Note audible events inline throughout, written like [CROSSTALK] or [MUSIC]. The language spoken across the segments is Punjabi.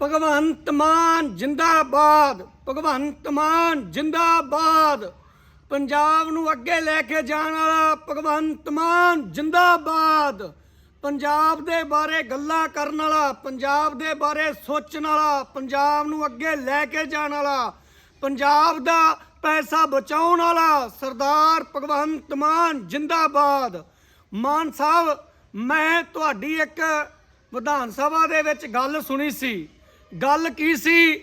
ਭਗਵੰਤ ਮਾਨ ਜਿੰਦਾਬਾਦ, ਭਗਵੰਤ ਮਾਨ ਜਿੰਦਾਬਾਦ। ਪੰਜਾਬ ਨੂੰ ਅੱਗੇ ਲੈ ਕੇ ਜਾਣ ਵਾਲਾ ਭਗਵੰਤ ਮਾਨ ਜਿੰਦਾਬਾਦ। ਪੰਜਾਬ ਦੇ ਬਾਰੇ ਗੱਲਾਂ ਕਰਨ ਵਾਲਾ, ਪੰਜਾਬ ਦੇ ਬਾਰੇ ਸੋਚਣ ਵਾਲਾ, ਪੰਜਾਬ ਨੂੰ ਅੱਗੇ ਲੈ ਕੇ ਜਾਣ ਵਾਲਾ, ਪੰਜਾਬ ਦਾ ਪੈਸਾ ਬਚਾਉਣ ਵਾਲਾ ਸਰਦਾਰ ਭਗਵੰਤ ਮਾਨ ਜਿੰਦਾਬਾਦ। ਮਾਨ ਸਾਹਿਬ, ਮੈਂ ਤੁਹਾਡੀ ਇੱਕ ਵਿਧਾਨ ਸਭਾ ਦੇ ਵਿੱਚ ਗੱਲ ਸੁਣੀ ਸੀ। ਗੱਲ ਕੀ ਸੀ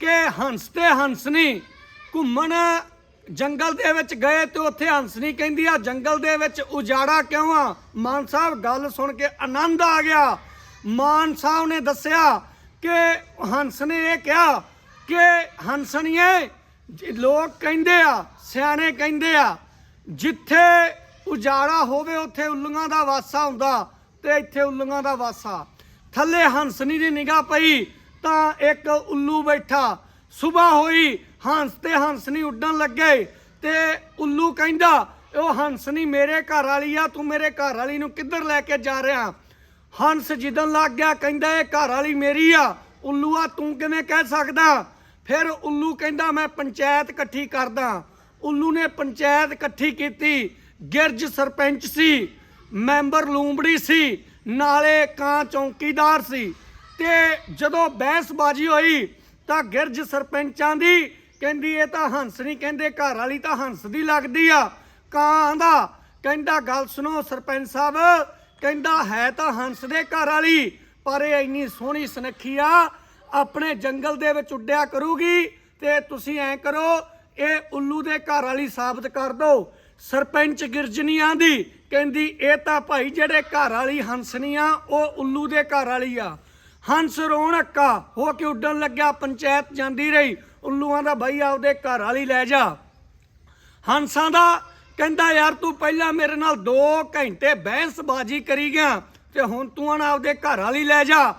ਕਿ ਹੰਸ ਤੇ ਹੰਸਨੀ ਘੁੰਮਣ ਜੰਗਲ ਦੇ ਵਿੱਚ ਗਏ ਤੇ ਉੱਥੇ ਹੰਸਨੀ ਕਹਿੰਦੀ, ਆ ਜੰਗਲ ਦੇ ਵਿੱਚ ਉਜਾੜਾ ਕਿਉਂ ਆ? ਮਾਨ ਸਾਹਿਬ, ਗੱਲ ਸੁਣ ਕੇ ਆਨੰਦ ਆ ਗਿਆ। ਮਾਨ ਸਾਹਿਬ ਨੇ ਦੱਸਿਆ ਕਿ ਹੰਸ ਨੇ ਇਹ ਕਿਹਾ ਕਿ ਹੰਸਣੀਏ ਲੋਕ ਕਹਿੰਦੇ ਆ, ਸਿਆਣੇ ਕਹਿੰਦੇ ਆ, ਜਿੱਥੇ ਉਜਾੜਾ ਹੋਵੇ ਉੱਥੇ ਉੱਲੀਆਂ ਦਾ ਵਾਸਾ ਹੁੰਦਾ ਤੇ ਇੱਥੇ ਉੱਲੀਆਂ ਦਾ ਵਾਸਾ। ਥੱਲੇ ਹੰਸਨੀ ਦੀ ਨਿਗਾਹ ਪਈ ਤਾਂ ਇੱਕ ਉੱਲੂ ਬੈਠਾ। ਸਵੇਰ ਹੋਈ, ਹੰਸ ਤੇ ਹੰਸਨੀ ਉੱਡਣ ਲੱਗੇ। ਤੇ ਉੱਲੂ ਕਹਿੰਦਾ ਉਹ ਹੰਸਨੀ ਮੇਰੇ ਘਰ ਵਾਲੀ ਆ, ਤੂੰ ਮੇਰੇ ਘਰ ਵਾਲੀ ਨੂੰ ਕਿੱਧਰ ਲੈ ਕੇ ਜਾ ਰਿਹਾ? ਹੰਸ ਜਿੱਦਣ ਲੱਗ ਗਿਆ, ਕਹਿੰਦਾ, ਇਹ ਘਰ ਵਾਲੀ ਮੇਰੀ ਆ। ਉੱਲੂ ਆ, ਤੂੰ ਕਿਵੇਂ ਕਹਿ ਸਕਦਾ? ਫਿਰ ਉੱਲੂ ਕਹਿੰਦਾ, ਮੈਂ ਪੰਚਾਇਤ ਇਕੱਠੀ ਕਰਦਾ। ਉੱਲੂ ਨੇ ਪੰਚਾਇਤ ਇਕੱਠੀ ਕੀਤੀ। ਗਿਰਜ ਸਰਪੰਚ ਸੀ, ਮੈਂਬਰ ਲੂੰਬੜੀ ਸੀ, ਨਾਲੇ ਕਾਂ ਚੌਂਕੀਦਾਰ ਸੀ। ਤੇ ਜਦੋਂ ਬਹਿਸਬਾਜ਼ੀ ਹੋਈ ਤਾਂ ਗਿਰਜ ਸਰਪੰਚਾਂ ਦੀ ਕਹਿੰਦੀ, ਇਹ ਤਾਂ ਹੰਸ ਨਹੀਂ ਕਹਿੰਦੇ, ਘਰ ਵਾਲੀ ਤਾਂ ਹੰਸ ਦੀ ਲੱਗਦੀ ਆ। ਕਾਂ ਆਂਦਾ, ਕਹਿੰਦਾ, ਗੱਲ ਸੁਣੋ ਸਰਪੰਚ ਸਾਹਿਬ, ਕਹਿੰਦਾ ਹੈ ਤਾਂ ਹੰਸ ਦੇ ਘਰ ਵਾਲੀ, ਪਰ ਇਹ ਇੰਨੀ ਸੋਹਣੀ ਸੁਨੱਖੀ ਆ, ਆਪਣੇ ਜੰਗਲ ਦੇ ਵਿੱਚ ਉੱਡਿਆ ਕਰੂਗੀ ਤੇ ਤੁਸੀਂ ਐਂ ਕਰੋ, ਇਹ ਉੱਲੂ ਦੇ ਘਰ ਵਾਲੀ ਸਾਬਤ ਕਰ ਦਿਓ ਸਰਪੰਚ ਗਿਰਜਨੀਆਂ ਦੀ ਕਹਿੰਦੀ, ਇਹ ਤਾਂ ਭਾਈ ਜਿਹੜੇ ਘਰ ਵਾਲੀ ਹੰਸਨੀ ਆ, ਉਹ ਉੱਲੂ ਦੇ ਘਰ ਵਾਲੀ ਆ। ਹੰਸ ਰੋਣ ਹੱਕਾ ਹੋ ਕੇ ਉੱਡਣ ਲੱਗਿਆ, ਪੰਚਾਇਤ ਜਾਂਦੀ ਰਹੀ। ਉੱਲੂਆਂ ਦਾ ਬਾਈ ਆਪਦੇ ਘਰ ਵਾਲੀ ਲੈ ਜਾ। ਹੰਸਾਂ ਦਾ ਕਹਿੰਦਾ, ਯਾਰ ਤੂੰ ਪਹਿਲਾਂ ਮੇਰੇ ਨਾਲ 2 ਘੰਟੇ ਬਹਿਸਬਾਜ਼ੀ ਕਰੀ ਗਿਆ ਤੇ ਹੁਣ ਤੂੰ ਆਣ ਆਪਦੇ ਘਰ ਵਾਲੀ ਲੈ ਜਾ।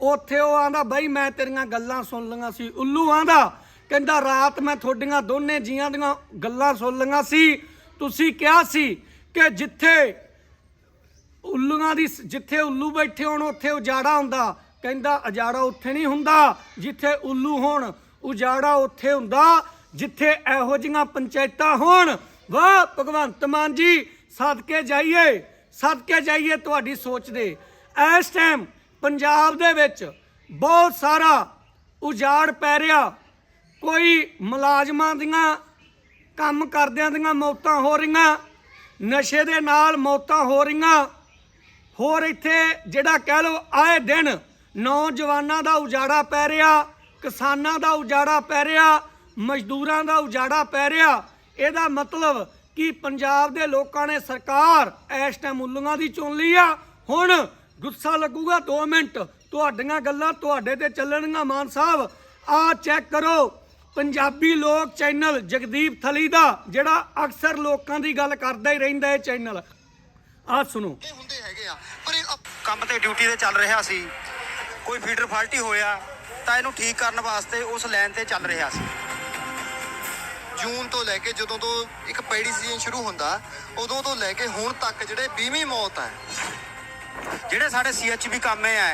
ਉੱਥੇ ਉਹ ਆਂਦਾ, ਬਾਈ, ਮੈਂ ਤੇਰੀਆਂ ਗੱਲਾਂ ਸੁਣ ਲਈਆਂ ਸੀ। ਉੱਲੂ ਆਂਦਾ, ਕਹਿੰਦਾ, ਰਾਤ ਮੈਂ ਤੁਹਾਡੀਆਂ ਦੋਨੇ ਜੀਆਂ ਦੀਆਂ ਗੱਲਾਂ ਸੁਣ ਲਈਆਂ ਸੀ। ਤੁਸੀਂ ਕਿਹਾ ਸੀ ਕਿ ਜਿੱਥੇ ਉੱਲੂਆਂ ਦੀ ਜਿੱਥੇ ਉੱਲੂ ਬੈਠੇ ਹੋਣ, ਉੱਥੇ ਉਜਾੜਾ ਹੁੰਦਾ। ਕਹਿੰਦਾ ਉਜਾੜਾ ਉੱਥੇ ਨਹੀਂ ਹੁੰਦਾ, ਜਿੱਥੇ ਉੱਲੂ ਹੋਣ, ਉਜਾੜਾ ਉੱਥੇ ਹੁੰਦਾ, ਜਿੱਥੇ ਇਹੋ ਜਿਹੀਆਂ ਪੰਚਾਇਤਾਂ ਹੋਣ। ਵਾਹ, ਭਗਵੰਤ ਮਾਨ ਜੀ, ਸਦਕੇ ਜਾਈਏ ਸਦਕੇ ਜਾਈਏ ਤੁਹਾਡੀ ਸੋਚ ਦੇ। ਇਸ ਟਾਈਮ ਪੰਜਾਬ ਦੇ ਵਿੱਚ ਬਹੁਤ ਸਾਰਾ ਉਜਾੜ ਪੈ ਰਿਹਾ। ਕੋਈ ਮੁਲਾਜ਼ਮਾਂ ਦੀਆਂ ਕੰਮ ਕਰਦਿਆਂ ਦੀਆਂ ਮੌਤਾਂ ਹੋ ਰਹੀਆਂ, ਨਸ਼ੇ ਦੇ ਨਾਲ ਮੌਤਾਂ ਹੋ ਰਹੀਆਂ। ਹੋਰ ਇੱਥੇ ਜਿਹੜਾ ਕਹਿ ਲਓ ਆਏ ਦਿਨ ਨੌਜਵਾਨਾਂ ਦਾ ਉਜਾੜਾ ਪੈ ਰਿਹਾ, ਕਿਸਾਨਾਂ ਦਾ ਉਜਾੜਾ ਪੈ ਰਿਹਾ, ਮਜ਼ਦੂਰਾਂ ਦਾ ਉਜਾੜਾ ਪੈ ਰਿਹਾ। ਇਹਦਾ ਮਤਲਬ ਕਿ ਪੰਜਾਬ ਦੇ ਲੋਕਾਂ ਨੇ ਸਰਕਾਰ ਇਸ ਟਾਈਮ ਉੱਲੀਆਂ ਦੀ ਚੁਣ ਲਈ ਆ। ਹੁਣ ਗੁੱਸਾ ਲੱਗੂਗਾ 2 ਮਿੰਟ, ਤੁਹਾਡੀਆਂ ਗੱਲਾਂ ਤੁਹਾਡੇ ਤੇ ਚੱਲਣਗੀਆਂ ਮਾਨ ਸਾਹਿਬ। ਆ ਚੈੱਕ ਕਰੋ, ਪੰਜਾਬੀ ਲੋਕ ਚੈਨਲ ਜਗਦੀਪ ਥਲੀ ਦਾ, ਜਿਹੜਾ ਅਕਸਰ ਲੋਕਾਂ ਦੀ ਗੱਲ ਕਰਦਾ ਹੀ ਰਹਿੰਦਾ ਇਹ ਚੈਨਲ ਆ ਸੁਣੋ। ਇਹ ਹੁੰਦੇ ਹੈਗੇ ਆ, ਪਰ ਇਹ ਕੰਮ ਤੇ ਡਿਊਟੀ ਤੇ ਚੱਲ ਰਿਹਾ ਸੀ। ਕੋਈ ਫੀਡਰ ਫਾਲਟੀ ਹੋਇਆ ਤਾਂ ਇਹਨੂੰ ਠੀਕ ਕਰਨ ਵਾਸਤੇ ਉਸ ਲਾਈਨ ਤੇ ਚੱਲ ਰਿਹਾ ਸੀ। ਜੂਨ ਤੋਂ ਲੈ ਕੇ ਜਦੋਂ ਤੋਂ ਇੱਕ ਪੈੜੀ ਸੀਜ਼ਨ ਸ਼ੁਰੂ ਹੁੰਦਾ, ਉਦੋਂ ਤੋਂ ਲੈ ਕੇ ਹੁਣ ਤੱਕ ਜਿਹੜੇ 20ਵੀਂ ਮੌਤ ਹੈ ਜਿਹੜੇ ਸਾਡੇ ਸੀਐਚਬੀ ਕਾਮੇ ਆ,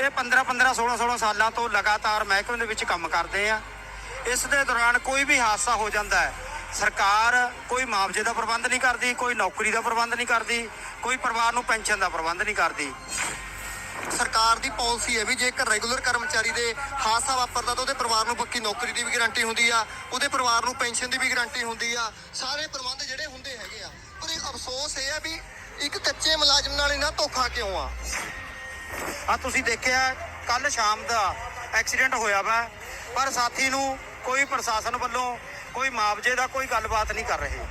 ਇਹ 15 15 16 16 ਸਾਲਾਂ ਤੋਂ ਲਗਾਤਾਰ ਮਹਿਕਮੇ ਦੇ ਵਿੱਚ ਕੰਮ ਕਰਦੇ ਆ। ਇਸ ਦੇ ਦੌਰਾਨ ਕੋਈ ਵੀ ਹਾਦਸਾ ਹੋ ਜਾਂਦਾ ਹੈ, ਸਰਕਾਰ ਕੋਈ ਮੁਆਵਜ਼ੇ ਦਾ ਪ੍ਰਬੰਧ ਨਹੀਂ ਕਰਦੀ, ਕੋਈ ਨੌਕਰੀ ਦਾ ਪ੍ਰਬੰਧ ਨਹੀਂ ਕਰਦੀ, ਕੋਈ ਪਰਿਵਾਰ ਨੂੰ ਪੈਨਸ਼ਨ ਦਾ ਪ੍ਰਬੰਧ ਨਹੀਂ ਕਰਦੀ। ਸਰਕਾਰ ਦੀ ਪਾਲਿਸੀ ਹੈ ਵੀ ਜੇਕਰ ਰੈਗੂਲਰ ਕਰਮਚਾਰੀ ਦੇ ਹਾਦਸਾ ਵਾਪਰਦਾ ਤਾਂ ਉਹਦੇ ਪਰਿਵਾਰ ਨੂੰ ਪੱਕੀ ਨੌਕਰੀ ਦੀ ਵੀ ਗਾਰੰਟੀ ਹੁੰਦੀ ਆ, ਉਹਦੇ ਪਰਿਵਾਰ ਨੂੰ ਪੈਨਸ਼ਨ ਦੀ ਵੀ ਗਾਰੰਟੀ ਹੁੰਦੀ ਆ, ਸਾਰੇ ਪ੍ਰਬੰਧ ਜਿਹੜੇ ਹੁੰਦੇ ਹੈਗੇ ਆ। ਪਰ ਇਹ ਅਫਸੋਸ ਇਹ ਆ ਵੀ ਇੱਕ ਕੱਚੇ ਮੁਲਾਜ਼ਮ ਨਾਲ ਇਹਨਾਂ ਧੋਖਾ ਕਿਉਂ ਆ? ਆ ਤੁਸੀਂ ਦੇਖਿਆ ਕੱਲ ਸ਼ਾਮ ਦਾ ਐਕਸੀਡੈਂਟ ਹੋਇਆ ਵਾ, ਪਰ ਸਾਥੀ ਨੂੰ ਕੋਈ ਪ੍ਰਸ਼ਾਸਨ ਵੱਲੋਂ ਕੋਈ ਮੁਆਵਜ਼ੇ ਦਾ ਕੋਈ ਗੱਲਬਾਤ ਨਹੀਂ ਕਰ ਰਹੇ।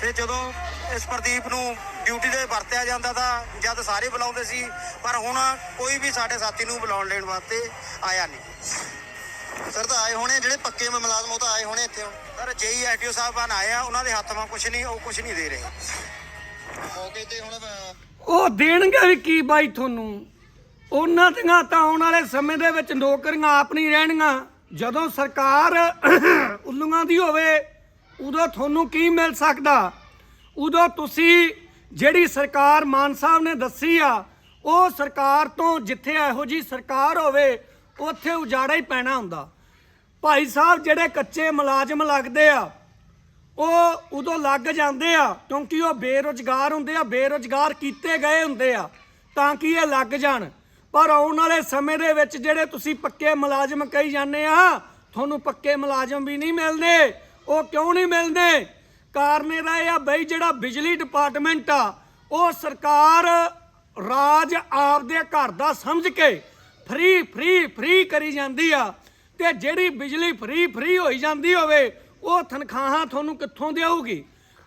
ਤੇ ਜਦੋਂ ਇਸ ਪ੍ਰਦੀਪ ਨੂੰ ਡਿਊਟੀ ਤੇ ਵਰਤਿਆ ਜਾਂਦਾ ਤਾਂ ਜਦ ਸਾਰੇ ਬੁਲਾਉਂਦੇ ਸੀ ਪਰ ਹੁਣ ਕੋਈ ਵੀ ਸਾਡੇ ਸਾਥੀ ਨੂੰ ਬੁਲਾਉਣ ਲੈਣ ਵਾਸਤੇ ਆਇਆ ਨਹੀਂ। ਸਰ ਤਾਂ ਆਏ ਹੋਣੇ ਜਿਹੜੇ ਪੱਕੇ ਮੁਲਾਜ਼ਮ ਉਹ ਤਾਂ ਆਏ ਹੋਣੇ ਇੱਥੇ ਹੁਣ। ਪਰ ਜੇਈ ਐਟੀਓ ਸਾਹਿਬਾਨ ਆਏ ਆ ਉਹਨਾਂ ਦੇ ਹੱਥ 'ਮਾ ਕੁਝ ਨਹੀਂ ਉਹ ਕੁਝ ਨਹੀਂ ਦੇ ਰਹੇ। ਮੌਕੇ ਤੇ ਹੁਣ ਉਹ ਦੇਣਗੇ ਵੀ ਕੀ ਬਾਈ ਤੁਹਾਨੂੰ? ਉਹਨਾਂ ਦੀਆਂ ਤਾਂ ਆਉਣ ਵਾਲੇ ਸਮੇਂ ਦੇ ਵਿੱਚ ਨੌਕਰੀਆਂ ਆਪ ਨਹੀਂ ਰਹਿਣਗੀਆਂ ਜਦੋਂ ਸਰਕਾਰ [COUGHS] ਉੱਲੂਆਂ ਦੀ ਹੋਵੇ ਉਦੋਂ ਤੁਹਾਨੂੰ ਕੀ ਮਿਲ ਸਕਦਾ? ਉਦੋਂ ਤੁਸੀਂ ਜਿਹੜੀ ਸਰਕਾਰ ਮਾਨ ਸਾਹਿਬ ਨੇ ਦੱਸੀ ਆ, ਉਹ ਸਰਕਾਰ ਤੋਂ ਜਿੱਥੇ ਇਹੋ ਜੀ ਸਰਕਾਰ ਹੋਵੇ, ਉੱਥੇ ਉਜਾੜਾ ਹੀ ਪੈਣਾ ਹੁੰਦਾ। ਭਾਈ ਸਾਹਿਬ ਜਿਹੜੇ ਕੱਚੇ ਮੁਲਾਜ਼ਮ ਲੱਗਦੇ ਆ, ਉਹ ਉਦੋਂ ਲੱਗ ਜਾਂਦੇ ਆ, ਕਿਉਂਕਿ ਉਹ ਬੇਰੁਜ਼ਗਾਰ ਹੁੰਦੇ ਆ, ਬੇਰੁਜ਼ਗਾਰ ਕੀਤੇ ਗਏ ਹੁੰਦੇ ਆ, ਤਾਂ ਕਿ ਇਹ ਲੱਗ ਜਾਣ। ਪਰ ਆਉਣ ਵਾਲੇ ਸਮੇਂ ਦੇ ਵਿੱਚ ਜਿਹੜੇ ਤੁਸੀਂ ਪੱਕੇ ਮੁਲਾਜ਼ਮ ਕਹੀ ਜਾਂਦੇ ਆ, ਤੁਹਾਨੂੰ ਪੱਕੇ ਮੁਲਾਜ਼ਮ ਵੀ ਨਹੀਂ ਮਿਲਦੇ, ਉਹ ਕਿਉਂ ਨਹੀਂ ਮਿਲਦੇ? ਕਾਰਨ ਇਹਦਾ ਇਹ ਆ ਬਈ ਜਿਹੜਾ ਬਿਜਲੀ ਡਿਪਾਰਟਮੈਂਟ ਆ, ਉਹ ਸਰਕਾਰ ਰਾਜ ਆਪਦੇ ਘਰ ਦਾ ਸਮਝ ਕੇ ਫ੍ਰੀ ਫ੍ਰੀ ਫ੍ਰੀ ਕਰੀ ਜਾਂਦੀ ਆ ਤੇ ਜਿਹੜੀ ਬਿਜਲੀ ਫ੍ਰੀ ਫ੍ਰੀ ਹੋਈ ਜਾਂਦੀ ਹੋਵੇ, ਉਹ ਤਨਖਾਹਾਂ ਤੁਹਾਨੂੰ ਕਿੱਥੋਂ ਦੇਊਗੀ?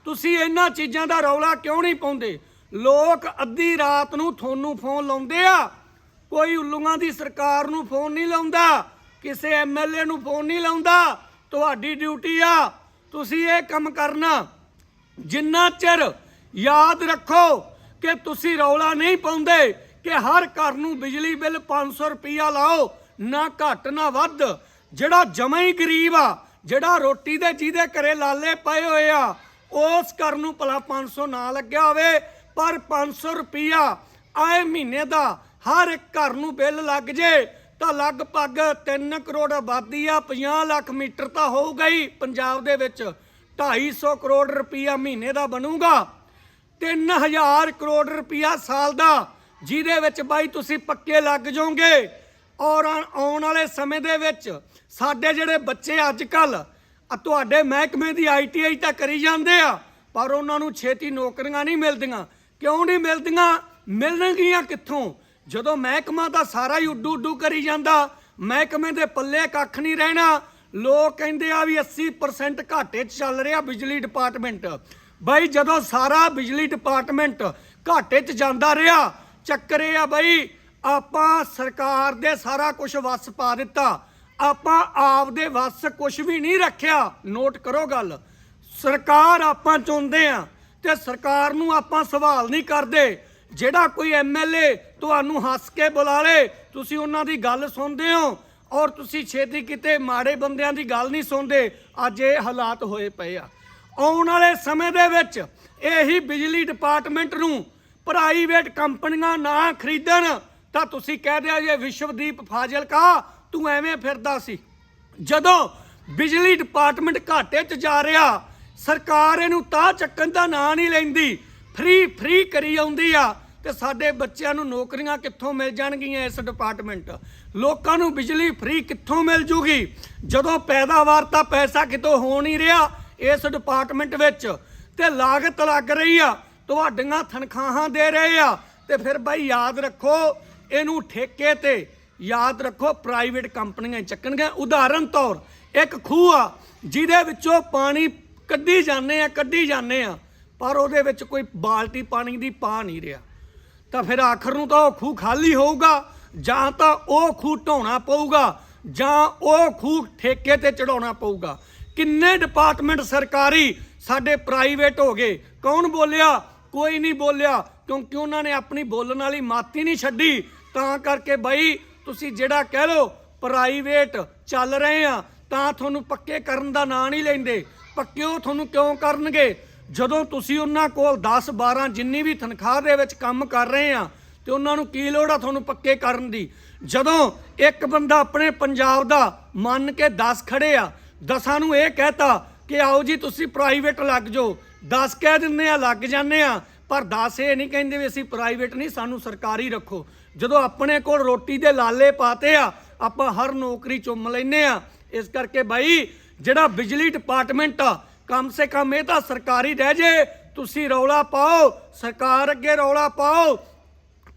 ਤੁਸੀਂ ਇਹਨਾਂ ਚੀਜ਼ਾਂ ਦਾ ਰੌਲਾ ਕਿਉਂ ਨਹੀਂ ਪਾਉਂਦੇ? ਲੋਕ ਅੱਧੀ ਰਾਤ ਨੂੰ ਤੁਹਾਨੂੰ ਫੋਨ ਲਾਉਂਦੇ ਆ, ਕੋਈ ਉੱਲੂਆਂ ਦੀ ਸਰਕਾਰ ਨੂੰ ਫੋਨ ਨਹੀਂ ਲਾਉਂਦਾ, ਕਿਸੇ ਐਮਐਲਏ ਨੂੰ ਫੋਨ ਨਹੀਂ ਲਾਉਂਦਾ, ਤੁਹਾਡੀ ਡਿਊਟੀ ਆ ਤੁਸੀਂ ਇਹ ਕੰਮ ਕਰਨਾ, ਜਿੰਨਾ ਚਿਰ ਯਾਦ ਰੱਖੋ ਕਿ ਤੁਸੀਂ ਰੌਲਾ ਨਹੀਂ ਪਾਉਂਦੇ ਕਿ ਹਰ ਘਰ ਨੂੰ ਬਿਜਲੀ ਬਿੱਲ 500 ਰੁਪਈਆ ਲਾਓ, ਨਾ ਘੱਟ, ਨਾ ਵੱਧ। ਜਿਹੜਾ ਜਮਾ ਹੀ ਗਰੀਬ ਆ, ਜਿਹੜਾ ਰੋਟੀ ਦੇ ਜਿਹਦੇ ਘਰੇ ਲਾਲੇ ਪਏ ਹੋਏ ਆ, ਉਸ ਘਰ ਨੂੰ ਭਲਾ 500 ਨਾ ਲੱਗਿਆ ਹੋਵੇ, ਪਰ 500 ਰੁਪਈਆ ਆਏ ਮਹੀਨੇ ਦਾ ਹਰ ਇੱਕ ਘਰ ਨੂੰ ਬਿੱਲ ਲੱਗ ਜੇ ਤਾਂ ਲਗਭਗ 3 ਕਰੋੜ ਆਬਾਦੀ ਆ 50 ਲੱਖ ਮੀਟਰ ਤਾਂ ਹੋਊਗਾ। ਹੀ ਪੰਜਾਬ ਦੇ ਵਿੱਚ 250 ਕਰੋੜ ਰੁਪਈਆ ਮਹੀਨੇ ਦਾ ਬਣੂਗਾ। 3000 ਕਰੋੜ ਰੁਪਈਆ ਸਾਲ ਦਾ, ਜਿਹਦੇ ਵਿੱਚ ਬਾਈ ਤੁਸੀਂ ਪੱਕੇ ਲੱਗ ਜਾਓਗੇ। ਔਰ ਆਉਣ- ਆਉਣ ਵਾਲੇ ਸਮੇਂ ਦੇ ਵਿੱਚ ਸਾਡੇ ਜਿਹੜੇ ਬੱਚੇ ਅੱਜ ਕੱਲ ਤੁਹਾਡੇ ਮਹਿਕਮੇ ਦੀ ਆਈਟੀਆਈ ਤਾਂ ਕਰੀ ਜਾਂਦੇ ਆ, ਪਰ ਉਹਨਾਂ ਨੂੰ ਛੇਤੀ ਨੌਕਰੀਆਂ ਨਹੀਂ ਮਿਲਦੀਆਂ। ਕਿਉਂ ਨਹੀਂ ਮਿਲਦੀਆਂ? ਮਿਲਣਗੀਆਂ ਕਿੱਥੋਂ? ਜਦੋਂ ਮਹਿਕਮਾ ਦਾ ਸਾਰਾ ਹੀ ਉੱਡੂ ਉੱਡੂ ਕਰੀ ਜਾਂਦਾ, ਮਹਿਕਮੇ ਦੇ ਪੱਲੇ ਕੱਖ ਨਹੀਂ ਰਹਿਣਾ। ਲੋਕ ਕਹਿੰਦੇ ਆ ਵੀ 80% ਘਾਟੇ 'ਚ ਚੱਲ ਰਿਹਾ ਬਿਜਲੀ ਡਿਪਾਰਟਮੈਂਟ। ਬਾਈ, ਜਦੋਂ ਸਾਰਾ ਬਿਜਲੀ ਡਿਪਾਰਟਮੈਂਟ ਘਾਟੇ 'ਚ ਜਾਂਦਾ ਰਿਹਾ, ਚੱਕਰ ਇਹ ਆ ਬਾਈ, ਆਪਾਂ ਸਰਕਾਰ ਦੇ ਸਾਰਾ ਕੁਝ ਵਸ ਪਾ ਦਿੱਤਾ। ਆਪਾਂ ਆਪ ਦੇ ਵਸ ਕੁਝ ਵੀ ਨਹੀਂ ਰੱਖਿਆ। ਨੋਟ ਕਰੋ ਗੱਲ, ਸਰਕਾਰ ਆਪਾਂ ਚੁਣਦੇ ਆ ਤੇ ਸਰਕਾਰ ਨੂੰ ਆਪਾਂ ਸਵਾਲ ਨਹੀਂ ਕਰਦੇ। ਜਿਹੜਾ ਕੋਈ ਐਮਐਲਏ ਤੁਹਾਨੂੰ ਹੱਸ ਕੇ ਬੁਲਾ ਲੇ ਤੁਸੀਂ ਉਹਨਾਂ ਦੀ ਗੱਲ ਸੁਣਦੇ ਹੋ ਔਰ ਤੁਸੀਂ ਛੇਤੀ ਕਿਤੇ ਮਾੜੇ ਬੰਦਿਆਂ ਦੀ ਗੱਲ ਨਹੀਂ ਸੁਣਦੇ, ਅੱਜ ਇਹ ਹਾਲਾਤ ਹੋਏ ਪਏ ਆ। ਆਉਣ ਵਾਲੇ ਸਮੇਂ ਦੇ ਵਿੱਚ ਇਹੀ ਬਿਜਲੀ ਡਿਪਾਰਟਮੈਂਟ ਨੂੰ ਪ੍ਰਾਈਵੇਟ ਕੰਪਨੀਆਂ ਨਾ ਖਰੀਦਣ ਤਾਂ ਤੁਸੀਂ ਕਹਿ ਦਿਆ ਜੇ ਵਿਸ਼ਵਦੀਪ ਫਾਜ਼ਿਲਕਾ, ਤੂੰ ਐਵੇਂ ਫਿਰਦਾ ਸੀ। ਜਦੋਂ ਬਿਜਲੀ ਡਿਪਾਰਟਮੈਂਟ ਘਾਟੇ 'ਚ ਜਾ ਰਿਹਾ, ਸਰਕਾਰ ਇਹਨੂੰ ਤਾਂ ਚੱਕਣ ਦਾ ਨਾਂ ਨਹੀਂ ਲੈਂਦੀ ਫ੍ਰੀ ਫ੍ਰੀ ਕਰੀ ਆਉਂਦੀ ਆ। ਤੇ ਸਾਡੇ ਬੱਚਿਆਂ ਨੂੰ ਨੌਕਰੀਆਂ ਕਿੱਥੋਂ ਮਿਲ ਜਾਣਗੀਆਂ ਇਸ ਡਿਪਾਰਟਮੈਂਟ ਲੋਕਾਂ ਨੂੰ ਬਿਜਲੀ ਫ੍ਰੀ ਕਿੱਥੋਂ ਮਿਲ ਜੂਗੀ? ਜਦੋਂ ਪੈਦਾਵਾਰ ਤਾਂ ਪੈਸਾ ਕਿਤੋਂ ਹੋ ਨਹੀਂ ਰਿਹਾ ਇਸ ਡਿਪਾਰਟਮੈਂਟ ਵਿੱਚ, ਤੇ ਲਾਗਤ ਲੱਗ ਰਹੀ ਆ, ਤੁਹਾਡੀਆਂ ਤਨਖਾਹਾਂ ਦੇ ਰਹੇ ਆ, ਤੇ ਫਿਰ ਬਾਈ ਯਾਦ ਰੱਖੋ, ਇਹਨੂੰ ਠੇਕੇ ਤੇ ਯਾਦ ਰੱਖੋ ਪ੍ਰਾਈਵੇਟ ਕੰਪਨੀਆਂ ਹੀ ਚੱਕਣਗੀਆਂ। ਉਦਾਹਰਨ ਤੌਰ, ਇੱਕ ਖੂਹ ਆ, ਜਿਹਦੇ ਵਿੱਚੋਂ ਪਾਣੀ ਕੱਢੀ ਜਾਂਦੇ ਆ, ਕੱਢੀ ਜਾਂਦੇ ਆ, ਪਰ ਉਹਦੇ ਵਿੱਚ ਕੋਈ ਬਾਲਟੀ ਪਾਣੀ ਦੀ ਪਾ ਨਹੀਂ ਰਿਹਾ। ਤਾਂ ਫਿਰ ਆਖਰ ਨੂੰ ਤਾਂ ਉਹ ਖੂਹ ਖਾਲੀ ਹੋਊਗਾ, ਜਾਂ ਤਾਂ ਉਹ ਖੂਹ ਢਾਉਣਾ ਪਊਗਾ, ਜਾਂ ਉਹ ਖੂਹ ਠੇਕੇ ਤੇ ਚੜਾਉਣਾ ਪਊਗਾ। ਕਿੰਨੇ ਡਿਪਾਰਟਮੈਂਟ ਸਰਕਾਰੀ ਸਾਡੇ ਪ੍ਰਾਈਵੇਟ ਹੋ ਗਏ। ਕੌਣ ਬੋਲਿਆ? ਕੋਈ ਨਹੀਂ ਬੋਲਿਆ, ਕਿਉਂਕਿ ਉਹਨਾਂ ਨੇ ਆਪਣੀ ਬੋਲਣ ਵਾਲੀ ਮਾਤੀ ਨਹੀਂ ਛੱਡੀ। ਤਾਂ ਕਰਕੇ ਬਾਈ, ਤੁਸੀਂ ਜਿਹੜਾ ਕਹਿ ਲਓ ਪ੍ਰਾਈਵੇਟ ਚੱਲ ਰਹੇ ਆ, ਤਾਂ ਤੁਹਾਨੂੰ ਪੱਕੇ ਕਰਨ ਦਾ ਨਾਂ ਨਹੀਂ ਲੈਂਦੇ। ਪੱਕੇ ਉਹ ਤੁਹਾਨੂੰ ਕਿਉਂ ਕਰਨਗੇ? ਜਦੋਂ ਤੁਸੀਂ ਉਹਨਾਂ ਕੋਲ 10 12 ਜਿੰਨੀ ਵੀ ਤਨਖਾਹ ਦੇ ਵਿੱਚ ਕੰਮ ਕਰ ਰਹੇ ਆ ਤੇ ਉਹਨਾਂ ਨੂੰ ਕੀ ਲੋੜ ਆ ਤੁਹਾਨੂੰ ਪੱਕੇ ਕਰਨ ਦੀ? ਜਦੋਂ ਇੱਕ ਬੰਦਾ ਆਪਣੇ ਪੰਜਾਬ ਦਾ ਮੰਨ ਕੇ 10 ਖੜੇ ਆ, ਦਸਾਂ ਨੂੰ ਇਹ ਕਹਤਾ ਕਿ ਆਓ ਜੀ ਤੁਸੀਂ ਪ੍ਰਾਈਵੇਟ ਲੱਗ ਜਾਓ। 10 ਕਹਿ ਦਿੰਦੇ ਆ, ਲੱਗ ਜਾਂਦੇ ਆ, ਪਰ 10 ਇਹ ਨਹੀਂ ਕਹਿੰਦੇ ਵੀ ਅਸੀਂ ਪ੍ਰਾਈਵੇਟ ਨਹੀਂ, ਸਾਨੂੰ ਸਰਕਾਰੀ ਰੱਖੋ। ਜਦੋਂ ਆਪਣੇ ਕੋਲ ਰੋਟੀ ਦੇ ਲਾਲੇ ਪਾਤੇ ਆ, ਆਪਾਂ ਹਰ ਨੌਕਰੀ ਚੁੰਮ ਲੈਨੇ ਆ। ਇਸ ਕਰਕੇ ਬਾਈ, ਜਿਹੜਾ ਬਿਜਲੀ ਡਿਪਾਰਟਮੈਂਟ ਆ ਕਮ ਸੇ ਕਮ ਇਹ ਤਾਂ ਸਰਕਾਰੀ ਰਹਿ ਜੇ। ਤੁਸੀਂ ਰੌਲਾ ਪਾਓ, ਸਰਕਾਰ ਅੱਗੇ ਰੌਲਾ ਪਾਓ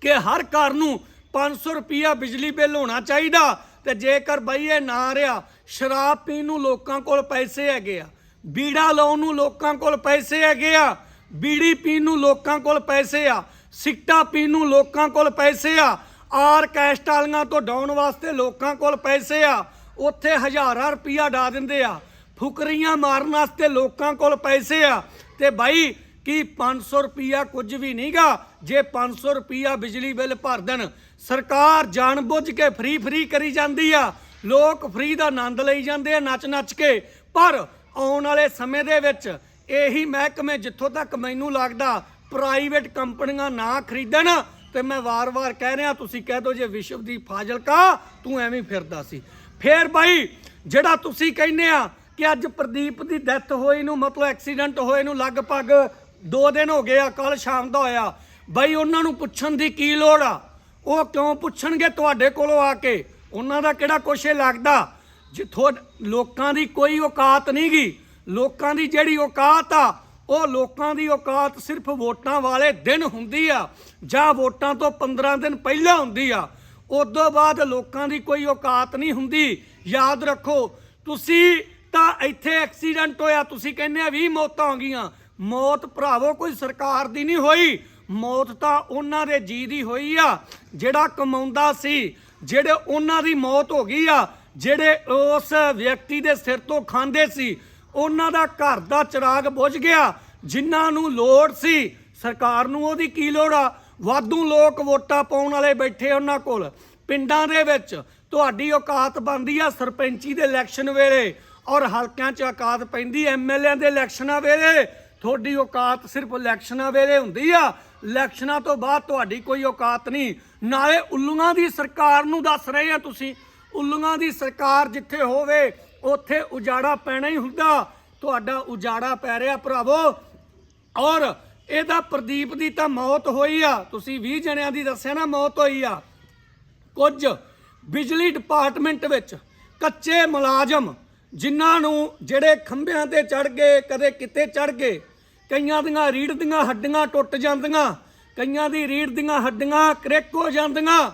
ਕਿ ਹਰ ਘਰ ਨੂੰ 500 ਰੁਪਿਆ ਬਿਜਲੀ ਬਿੱਲ ਹੋਣਾ ਚਾਹੀਦਾ ਤੇ ਜੇਕਰ ਬਈ ਇਹ ਨਾ ਰਿਹਾ, ਸ਼ਰਾਬ ਪੀਣ ਨੂੰ ਲੋਕਾਂ ਕੋਲ ਪੈਸੇ ਹੈਗੇ ਆ, ਬੀੜਾ ਲਾਉਣ ਨੂੰ ਲੋਕਾਂ ਕੋਲ ਪੈਸੇ ਹੈਗੇ ਆ, ਬੀੜੀ ਪੀਣ ਨੂੰ ਲੋਕਾਂ ਕੋਲ ਪੈਸੇ ਆ, ਸਿੱਟਾ ਪੀਣ ਨੂੰ ਲੋਕਾਂ ਕੋਲ ਪੈਸੇ ਆ ਆਰਕੈਸਟ ਤੋਂ ਡਾਉਣ ਵਾਸਤੇ ਲੋਕਾਂ ਕੋਲ ਪੈਸੇ ਆ, ਉੱਥੇ ਹਜ਼ਾਰਾਂ ਰੁਪਿਆ ਡਾ ਦਿੰਦੇ ਆ। ਫੁਕਰੀਆਂ ਮਾਰਨ ਵਾਸਤੇ ਲੋਕਾਂ ਕੋਲ ਪੈਸੇ ਆ। ਤੇ ਬਾਈ, ਕੀ 500 ਰੁਪਿਆ ਕੁਝ ਵੀ ਨਹੀਂਗਾ? ਜੇ 500 ਰੁਪਿਆ ਬਿਜਲੀ ਬਿੱਲ ਭਰ ਦੇਣ, ਸਰਕਾਰ ਜਾਣਬੁੱਝ ਕੇ ਫ੍ਰੀ ਫ੍ਰੀ ਕਰੀ ਜਾਂਦੀ ਆ। ਲੋਕ ਫ੍ਰੀ ਦਾ ਆਨੰਦ ਲਈ ਜਾਂਦੇ ਆ ਨੱਚ ਨੱਚ ਕੇ। ਪਰ ਆਉਣ ਵਾਲੇ ਸਮੇਂ ਦੇ ਵਿੱਚ ਇਹੀ ਮਹਿਕਮੇ ਜਿੱਥੋਂ ਤੱਕ ਮੈਨੂੰ ਲੱਗਦਾ ਪ੍ਰਾਈਵੇਟ ਕੰਪਨੀਆਂ ਨਾ ਖਰੀਦਣ, ਤੇ ਮੈਂ ਵਾਰ-ਵਾਰ ਕਹਿ ਰਿਹਾ, ਤੁਸੀਂ ਕਹਿ ਦੋ ਜੇ ਵਿਸ਼ਵਦੀਪ ਫਾਜ਼ਿਲਕਾ, ਤੂੰ ਐਵੇਂ ਫਿਰਦਾ ਸੀ। ਫੇਰ ਬਾਈ, ਜਿਹੜਾ ਤੁਸੀਂ ਕਹਿੰਦੇ ਆ ਕਿ ਅੱਜ ਪ੍ਰਦੀਪ ਦੀ ਡੈਥ ਹੋਈ ਨੂੰ, ਮਤਲਬ ਐਕਸੀਡੈਂਟ ਹੋਏ ਨੂੰ ਲਗਭਗ 2 ਦਿਨ ਹੋ ਗਏ ਆ ਕੱਲ ਸ਼ਾਮ ਦਾ ਹੋਇਆ। ਬਈ ਉਹਨਾਂ ਨੂੰ ਪੁੱਛਣ ਦੀ ਕੀ ਲੋੜ ਆ? ਉਹ ਕਿਉਂ ਪੁੱਛਣਗੇ ਤੁਹਾਡੇ ਕੋਲੋਂ ਆ ਕੇ? ਉਹਨਾਂ ਦਾ ਕਿਹੜਾ ਕੁਛ ਇਹ ਲੱਗਦਾ? ਜਿੱਥੋਂ ਲੋਕਾਂ ਦੀ ਕੋਈ ਔਕਾਤ ਨਹੀਂ ਗੀ। ਲੋਕਾਂ ਦੀ ਜਿਹੜੀ ਔਕਾਤ ਆ, ਉਹ ਲੋਕਾਂ ਦੀ ਔਕਾਤ ਸਿਰਫ ਵੋਟਾਂ ਵਾਲੇ ਦਿਨ ਹੁੰਦੀ ਆ, ਜਾਂ ਵੋਟਾਂ ਤੋਂ 15 ਦਿਨ ਪਹਿਲਾਂ ਹੁੰਦੀ ਆ। ਉਦੋਂ ਬਾਅਦ ਲੋਕਾਂ ਦੀ ਕੋਈ ਔਕਾਤ ਨਹੀਂ ਹੁੰਦੀ। ਯਾਦ ਰੱਖੋ, ਤੁਸੀਂ ਤਾਂ ਇੱਥੇ ਐਕਸੀਡੈਂਟ ਹੋਇਆ, ਤੁਸੀਂ ਕਹਿੰਦੇ ਆ 20 ਮੌਤਾਂ ਹੋ ਗਈਆਂ। ਮੌਤ ਭਰਾਵੋ, ਕੋਈ ਸਰਕਾਰ ਦੀ ਨਹੀਂ ਹੋਈ। ਮੌਤ ਤਾਂ ਉਹਨਾਂ ਦੇ ਜੀ ਦੀ ਹੋਈ ਆ, ਜਿਹੜਾ ਕਮਾਉਂਦਾ ਸੀ, ਜਿਹੜੇ ਉਹਨਾਂ ਦੀ ਮੌਤ ਹੋ ਗਈ ਆ, ਜਿਹੜੇ ਉਸ ਵਿਅਕਤੀ ਦੇ ਸਿਰ ਤੋਂ ਖਾਂਦੇ ਸੀ, ਉਹਨਾਂ ਦਾ ਘਰ ਦਾ ਚਿਰਾਗ ਬੁਝ ਗਿਆ, ਜਿਨ੍ਹਾਂ ਨੂੰ ਲੋੜ ਸੀ। ਸਰਕਾਰ ਨੂੰ ਉਹਦੀ ਕੀ ਲੋੜ ਆ? ਵਾਧੂ ਲੋਕ ਵੋਟਾਂ ਪਾਉਣ ਵਾਲੇ ਬੈਠੇ ਉਹਨਾਂ ਕੋਲ। ਪਿੰਡਾਂ ਦੇ ਵਿੱਚ ਤੁਹਾਡੀ ਔਕਾਤ ਬਣਦੀ ਆ ਸਰਪੰਚੀ ਦੇ ਇਲੈਕਸ਼ਨ ਵੇਲੇ। ਔਰ ਹਲਕਿਆਂ 'ਚ ਔਕਾਤ ਪੈਂਦੀ ਐਮਐਲਏ ਦੇ ਇਲੈਕਸ਼ਨਾਂ ਵੇਲੇ। ਤੁਹਾਡੀ ਔਕਾਤ ਸਿਰਫ ਇਲੈਕਸ਼ਨਾਂ ਵੇਲੇ ਹੁੰਦੀ ਆ। ਇਲੈਕਸ਼ਨਾਂ ਤੋਂ ਬਾਅਦ ਤੁਹਾਡੀ ਕੋਈ ਔਕਾਤ ਨਹੀਂ। ਨਾਲੇ ਉੱਲੂਆਂ ਦੀ ਸਰਕਾਰ ਨੂੰ ਦੱਸ ਰਹੇ ਆ ਤੁਸੀਂ। ਉੱਲੂਆਂ ਦੀ ਸਰਕਾਰ ਜਿੱਥੇ ਹੋਵੇ, ਉੱਥੇ ਉਜਾੜਾ ਪੈਣਾ ਹੀ ਹੁੰਦਾ। ਤੁਹਾਡਾ ਉਜਾੜਾ ਪੈ ਰਿਹਾ ਭਰਾਵੋ। ਔਰ ਇਹਦਾ ਪ੍ਰਦੀਪ ਦੀ ਤਾਂ ਮੌਤ ਹੋਈ ਆ। ਤੁਸੀਂ 20 ਜਣਿਆਂ ਦੀ ਦੱਸਿਆ ਨਾ, ਮੌਤ ਹੋਈ ਆ। ਕੁਝ ਬਿਜਲੀ ਡਿਪਾਰਟਮੈਂਟ ਵਿੱਚ ਕੱਚੇ ਮੁਲਾਜ਼ਮ ਜਿਨ੍ਹਾਂ ਨੂੰ ਜਿਹੜੇ ਖੰਭਿਆਂ ਤੇ ਚੜ ਗਏ, ਕਦੇ ਕਿਤੇ ਚੜ ਗਏ, ਕਈਆਂ ਦੀਆਂ ਰੀੜ ਦੀਆਂ ਹੱਡੀਆਂ ਟੁੱਟ ਜਾਂਦੀਆਂ, ਕਈਆਂ ਦੀ ਰੀੜ ਦੀਆਂ ਹੱਡੀਆਂ ਕਰੈਕ ਹੋ ਜਾਂਦੀਆਂ,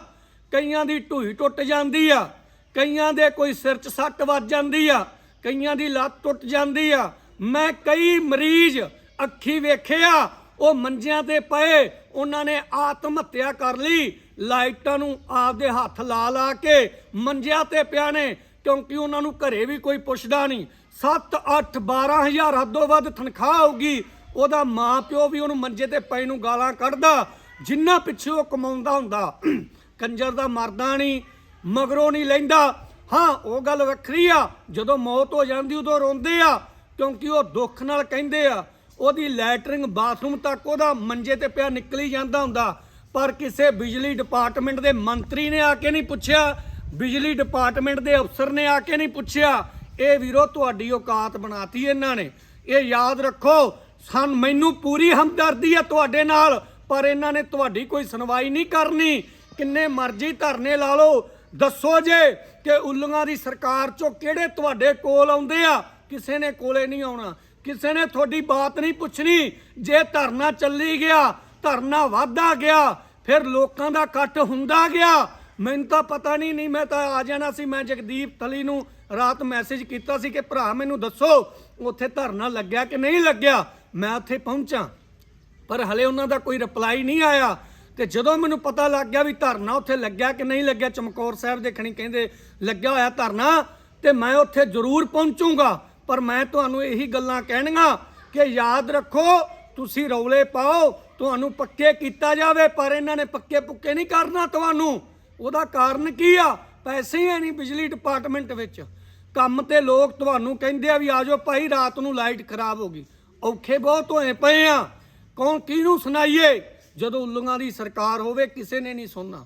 ਕਈਆਂ ਦੀ ਢੂਈ ਟੁੱਟ ਜਾਂਦੀ ਆ, ਕਈਆਂ ਦੇ ਕੋਈ ਸਿਰ 'ਚ ਸੱਟ ਵੱਜ ਜਾਂਦੀ ਆ, ਕਈਆਂ ਦੀ ਲੱਤ ਟੁੱਟ ਜਾਂਦੀ ਆ। ਮੈਂ ਕਈ ਮਰੀਜ਼ ਅੱਖੀ ਵੇਖਿਆ, ਉਹ ਮੰਜਿਆਂ ਤੇ ਪਏ, ਉਹਨਾਂ ਨੇ ਆਤਮ ਹੱਤਿਆ ਕਰ ਲਈ, ਲਾਈਟਾਂ ਨੂੰ ਆਪਦੇ ਹੱਥ ਲਾ ਲਾ ਕੇ ਮੰਜਿਆਂ ਤੇ ਪਿਆ ਨੇ ਕਿਉਂਕਿ ਉਹਨਾਂ ਨੂੰ ਘਰੇ ਵੀ ਕੋਈ ਪੁੱਛਦਾ ਨਹੀਂ। 7 8 12000 ਹੱਦੋਂ ਵੱਧ ਤਨਖਾਹ ਹੋਊਗੀ। ਉਹਦਾ ਮਾਂ ਪਿਓ ਵੀ ਉਹਨੂੰ ਮੰਜੇ ਤੇ ਪਏ ਨੂੰ ਗਾਲਾਂ ਕੱਢਦਾ, ਜਿੰਨਾ ਪਿੱਛੇ ਉਹ ਕਮਾਉਂਦਾ ਹੁੰਦਾ। ਕੰਜਰ ਦਾ ਮਰਦਾ ਨਹੀਂ, ਮਗਰੋਂ ਨਹੀਂ ਲੈਂਦਾ। ਹਾਂ, ਉਹ ਗੱਲ ਵੱਖਰੀ ਆ। ਜਦੋਂ ਮੌਤ ਹੋ ਜਾਂਦੀ, ਉਦੋਂ ਰੋਂਦੇ ਆ, ਕਿਉਂਕਿ ਉਹ ਦੁੱਖ ਨਾਲ ਕਹਿੰਦੇ ਆ, ਉਹਦੀ ਲੈਟਰਿੰਗ ਬਾਥਰੂਮ ਤੱਕ ਉਹਦਾ ਮੰਜੇ ਤੇ ਪਿਆ ਨਿਕਲੀ ਜਾਂਦਾ ਹੁੰਦਾ। ਪਰ ਕਿਸੇ ਬਿਜਲੀ ਡਿਪਾਰਟਮੈਂਟ ਦੇ ਮੰਤਰੀ ਨੇ ਆ ਕੇ ਨਹੀਂ ਪੁੱਛਿਆ ਬਿਜਲੀ ਡਿਪਾਰਟਮੈਂਟ ਦੇ ਅਫਸਰ ਨੇ ਆ ਕੇ ਨਹੀਂ ਪੁੱਛਿਆ। ਇਹ ਵੀਰੋ, ਤੁਹਾਡੀ ਔਕਾਤ ਬਣਾਤੀ ਇਹਨਾਂ ਨੇ। ਇਹ ਯਾਦ ਰੱਖੋ, ਸਨ ਮੈਨੂੰ ਪੂਰੀ ਹਮਦਰਦੀ ਆ ਤੁਹਾਡੇ ਨਾਲ, ਪਰ ਇਹਨਾਂ ਨੇ ਤੁਹਾਡੀ ਕੋਈ ਸੁਣਵਾਈ ਨਹੀਂ ਕਰਨੀ। ਕਿੰਨੇ ਮਰਜ਼ੀ ਧਰਨੇ ਲਾ ਲਓ। ਦੱਸੋ ਜੇ ਕਿ ਉੱਲੀਆਂ ਦੀ ਸਰਕਾਰ ਚੋਂ ਕਿਹੜੇ ਤੁਹਾਡੇ ਕੋਲ ਆਉਂਦੇ ਆ? ਕਿਸੇ ਨੇ ਕੋਲੇ ਨਹੀਂ ਆਉਣਾ। ਕਿਸੇ ਨੇ ਤੁਹਾਡੀ ਬਾਤ ਨਹੀਂ ਪੁੱਛਣੀ। ਜੇ ਧਰਨਾ ਚੱਲੀ ਗਿਆ, ਧਰਨਾ ਵਾਧਾ ਗਿਆ, ਫਿਰ ਲੋਕਾਂ ਦਾ ਇਕੱਠ ਹੁੰਦਾ ਗਿਆ। ਮੈਨੂੰ ਤਾਂ ਪਤਾ ਨਹੀਂ ਨਹੀਂ, ਮੈਂ ਤਾਂ ਆ ਜਾਣਾ ਸੀ, ਮੈਂ ਜਗਦੀਪ ਥਲੀ ਨੂੰ ਰਾਤ ਮੈਸੇਜ ਕੀਤਾ ਸੀ ਕਿ ਭਰਾ ਮੈਨੂੰ ਦੱਸੋ, ਉੱਥੇ ਧਰਨਾ ਲੱਗਿਆ ਕਿ ਨਹੀਂ ਲੱਗਿਆ? ਮੈਂ ਉੱਥੇ ਪਹੁੰਚਾਂ। ਪਰ ਹਲੇ ਉਹਨਾਂ ਦਾ ਕੋਈ ਰਿਪਲਾਈ ਨਹੀਂ ਆਇਆ। ਤੇ ਜਦੋਂ ਮੈਨੂੰ ਪਤਾ ਲੱਗ ਗਿਆ ਵੀ ਧਰਨਾ ਉੱਥੇ ਲੱਗਿਆ ਕਿ ਨਹੀਂ ਲੱਗਿਆ, ਚਮਕੌਰ ਸਾਹਿਬ ਦੇਖਣੀ ਕਹਿੰਦੇ ਲੱਗਿਆ ਹੋਇਆ ਧਰਨਾ, ਤੇ ਮੈਂ ਉੱਥੇ ਜ਼ਰੂਰ ਪਹੁੰਚੂਗਾ। ਪਰ ਮੈਂ ਤੁਹਾਨੂੰ ਇਹੀ ਗੱਲਾਂ ਕਹਿਣੀਆਂ ਕਿ ਯਾਦ ਰੱਖੋ, ਤੁਸੀਂ ਰੌਲੇ ਪਾਓ, ਤੁਹਾਨੂੰ ਪੱਕੇ ਕੀਤਾ ਜਾਵੇ, ਪਰ ਇਹਨਾਂ ਨੇ ਪੱਕੇ ਪੁੱਕੇ ਨਹੀਂ ਕਰਨਾ ਤੁਹਾਨੂੰ। ਉਹਦਾ ਕਾਰਨ ਕੀ ਆ? ਪੈਸੇ ਹੈ ਨਹੀਂ ਬਿਜਲੀ ਡਿਪਾਰਟਮੈਂਟ ਵਿੱਚ। ਕੰਮ ਤੇ ਲੋਕ ਤੁਹਾਨੂੰ ਕਹਿੰਦੇ ਆ ਵੀ ਆਜੋ ਭਾਈ, ਰਾਤ ਨੂੰ ਲਾਈਟ ਖਰਾਬ ਹੋ ਗਈ। ਔਖੇ ਬਹੁਤ ਹੋਏ ਪਏ ਆ। ਕੌਣ ਕਿਹਨੂੰ ਸੁਣਾਈਏ? ਜਦੋਂ ਉੱਲੀਆਂ ਦੀ ਸਰਕਾਰ ਹੋਵੇ, ਕਿਸੇ ਨੇ ਨਹੀਂ ਸੁਣਨਾ।